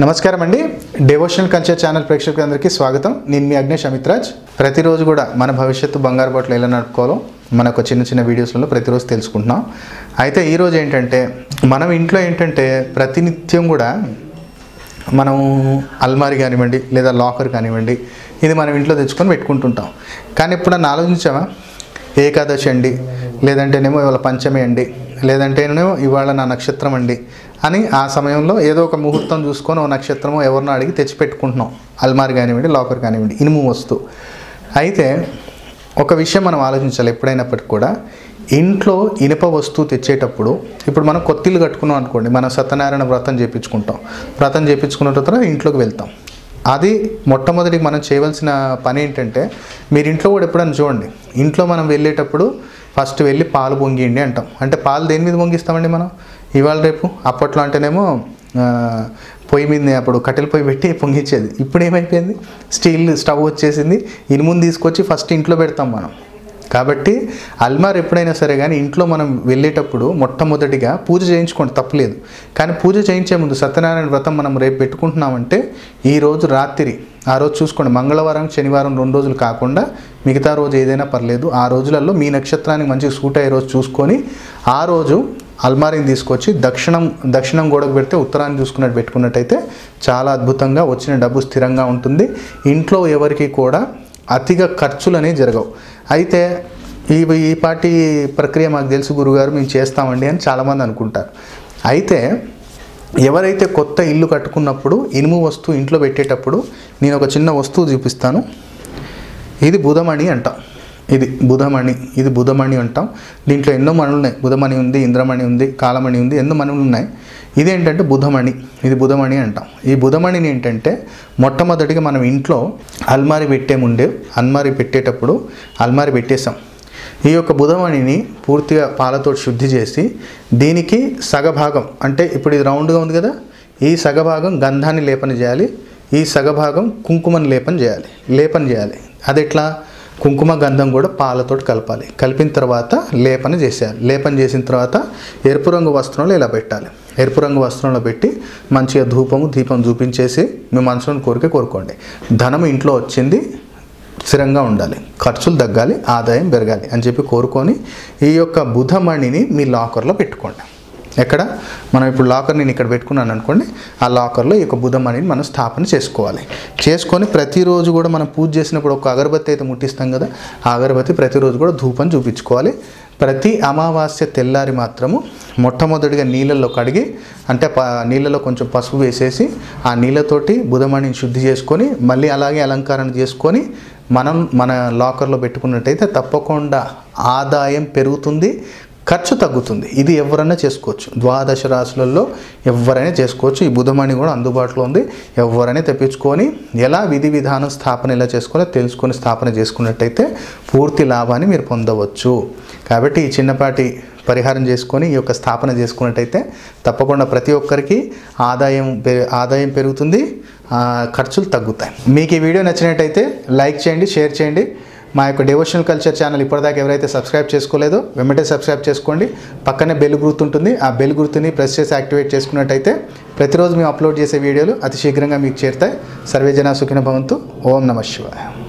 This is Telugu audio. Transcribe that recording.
నమస్కారం అండి డివోషనల్ కల్చర్ ఛానల్ ప్రేక్షకులందరికీ స్వాగతం. నేను మీ అగ్నేష్ అమిత్రాజ్. ప్రతిరోజు కూడా మన భవిష్యత్తు బంగారు బాటలు ఎలా నడుపుకోవాలో మనకు చిన్న చిన్న వీడియోస్లలో ప్రతిరోజు తెలుసుకుంటున్నాం. అయితే ఈరోజు ఏంటంటే మనం ఇంట్లో ఏంటంటే ప్రతినిత్యం కూడా మనం అల్మారి కానివ్వండి లేదా లాకర్ కానివ్వండి ఇది మనం ఇంట్లో తెచ్చుకొని పెట్టుకుంటుంటాం. కానీ ఎప్పుడన్నా ఆలోచించామా ఏకాదశి అండి లేదంటేనేమో ఇవాళ పంచమి అండి లేదంటేనేమో ఇవాళ నా నక్షత్రం అండి అని ఆ సమయంలో ఏదో ఒక ముహూర్తం చూసుకొని ఓ నక్షత్రమో ఎవరినో అడిగి తెచ్చిపెట్టుకుంటున్నాం. అల్మారి కానివ్వండి లాకర్ కానివ్వండి ఇనుము వస్తువు. అయితే ఒక విషయం మనం ఆలోచించాలి ఎప్పుడైనప్పటికి కూడా. ఇంట్లో ఇనుప వస్తువు తెచ్చేటప్పుడు ఇప్పుడు మనం కొత్తిల్లు కట్టుకున్నాం అనుకోండి మనం సత్యనారాయణ వ్రతం చేయించుకుంటాం వ్రతం చేయించుకున్న తర్వాత ఇంట్లోకి వెళ్తాం. అది మొట్టమొదటి మనం చేయవలసిన పని ఏంటంటే మీరు ఇంట్లో కూడా ఎప్పుడైనా చూడండి ఇంట్లో మనం వెళ్ళేటప్పుడు ఫస్ట్ వెళ్ళి పాలు పొంగియండి అంటాం. అంటే పాలు దేని మీద పొంగిస్తామండి మనం? ఇవాళ రేపు అప్పట్లో అంటేనేమో పొయ్యి మీద అప్పుడు కట్టెల పొయ్యి పెట్టి పొంగిచ్చేది ఇప్పుడు ఏమైపోయింది? స్టీల్ స్టవ్ వచ్చేసింది. ఇనుముని తీసుకొచ్చి ఫస్ట్ ఇంట్లో పెడతాం మనం. కాబట్టి అల్మార్ ఎప్పుడైనా సరే కానీ ఇంట్లో మనం వెళ్ళేటప్పుడు మొట్టమొదటిగా పూజ చేయించుకోండి తప్పలేదు. కానీ పూజ చేయించే ముందు సత్యనారాయణ వ్రతం మనం రేపు పెట్టుకుంటున్నామంటే ఈరోజు రాత్రి ఆ రోజు చూసుకోండి. మంగళవారం శనివారం రెండు రోజులు కాకుండా మిగతా రోజు ఏదైనా పర్లేదు. ఆ రోజులలో మీ నక్షత్రానికి మంచిగా సూట్ అయ్యే రోజు చూసుకొని ఆ రోజు అల్మారీని తీసుకొచ్చి దక్షిణం దక్షిణం గోడకు పెడితే ఉత్తరాన్ని చూసుకున్నట్టు పెట్టుకున్నట్టయితే చాలా అద్భుతంగా వచ్చిన డబ్బు స్థిరంగా ఉంటుంది. ఇంట్లో ఎవరికి కూడా అతిగా ఖర్చులు అనేవి జరగవు. అయితే ఈ ఈ పాటి ప్రక్రియ మాకు తెలుసు గురుగారు మేము చేస్తామండి అని చాలామంది అనుకుంటారు. అయితే ఎవరైతే కొత్త ఇల్లు కట్టుకున్నప్పుడు ఇనుము వస్తువు ఇంట్లో పెట్టేటప్పుడు నేను ఒక చిన్న వస్తువు చూపిస్తాను. ఇది బుధమణి అంటాం. ఇది బుధమణి ఇది బుధమణి అంటాం. దీంట్లో ఎన్నో మణులు ఉన్నాయి. బుధమణి ఉంది ఇంద్రమణి ఉంది కాలమణి ఉంది ఎన్నో మణులు ఉన్నాయి. ఇదేంటంటే బుధమణి ఇది బుధమణి అంటాం. ఈ బుధమణిని ఏంటంటే మొట్టమొదటిగా మనం ఇంట్లో అల్మారి పెట్టే ముందే అల్మారి పెట్టేటప్పుడు అల్మారి పెట్టేసాం ఈ యొక్క బుధమణిని పూర్తిగా పాలతో శుద్ధి చేసి దీనికి సగభాగం అంటే ఇప్పుడు ఇది రౌండ్గా ఉంది కదా ఈ సగభాగం గంధాన్ని లేపన చేయాలి ఈ సగభాగం కుంకుమని లేపన చేయాలి లేపన చేయాలి. అది ఎట్లా కుంకుమ గంధం కూడా పాలతోటి కలపాలి. కలిపిన తర్వాత లేపన చేసేయాలి. లేపన చేసిన తర్వాత ఎరుపు రంగు వస్త్రంలో ఇలా పెట్టాలి. ఎరుపు రంగు వస్త్రంలో పెట్టి మంచిగా ధూపము దీపం చూపించేసి మీ మనసులో కోరిక కోరుకోండి. ధనం ఇంట్లో వచ్చింది స్థిరంగా ఉండాలి. ఖర్చులు తగ్గాలి ఆదాయం పెరగాలి అని చెప్పి కోరుకొని ఈ యొక్క బుధమణిని మీ లాకర్లో పెట్టుకోండి. ఎక్కడ? మనం ఇప్పుడు లాకర్ నేను ఇక్కడ పెట్టుకున్నాను అనుకోండి ఆ లాకర్లో ఈ యొక్క బుధమణిని మనం స్థాపన చేసుకోవాలి. చేసుకొని ప్రతిరోజు కూడా మనం పూజ చేసినప్పుడు ఒక అగరబత్తి అయితే ముట్టిస్తాం కదా ఆ అగరబత్తి ప్రతిరోజు కూడా ధూపం చూపించుకోవాలి. ప్రతి అమావాస్య తెల్లారి మాత్రము మొట్టమొదటిగా నీళ్ళల్లో కడిగి అంటే ప నీళ్ళలో కొంచెం పసుపు వేసేసి ఆ నీళ్ళతోటి బుధమణిని శుద్ధి చేసుకొని మళ్ళీ అలాగే అలంకరణ చేసుకొని మనం మన లాకర్లో పెట్టుకున్నట్టయితే తప్పకుండా ఆదాయం పెరుగుతుంది. ఖర్చు తగ్గుతుంది. ఇది ఎవరైనా చేసుకోవచ్చు. ద్వాదశ రాశులలో ఎవరైనా చేసుకోవచ్చు. ఈ బుధమణి కూడా అందుబాటులో ఉంది. ఎవరైనా తెప్పించుకొని ఎలా విధి విధానం స్థాపన ఎలా చేసుకోవాలో తెలుసుకొని స్థాపన చేసుకున్నట్టయితే పూర్తి లాభాన్ని మీరు పొందవచ్చు. కాబట్టి ఈ చిన్నపాటి పరిహారం చేసుకొని ఈ యొక్క స్థాపన చేసుకున్నట్టయితే తప్పకుండా ప్రతి ఒక్కరికి ఆదాయం పె- ఆదాయం పెరుగుతుంది. ఖర్చులు తగ్గుతాయి. మీకు ఈ వీడియో నచ్చినట్టయితే లైక్ చేయండి షేర్ చేయండి. మా యొక్క డివోషనల్ కల్చర్ ఛానల్ ఇప్పటిదాకా ఎవరైతే సబ్స్క్రైబ్ చేసుకోలేదో వెంటనే సబ్స్క్రైబ్ చేసుకోండి. పక్కనే బెల్ గుర్తుంటుంది ఆ బెల్ గుర్తుని ప్రెస్ చేసి యాక్టివేట్ చేసుకున్నట్టయితే ప్రతిరోజు మేము అప్లోడ్ చేసే వీడియోలు అతి శీఘ్రంగా మీకు చేరుతాయి. సర్వేజన సుఖిన భవంతు. ఓం నమ శివాయ.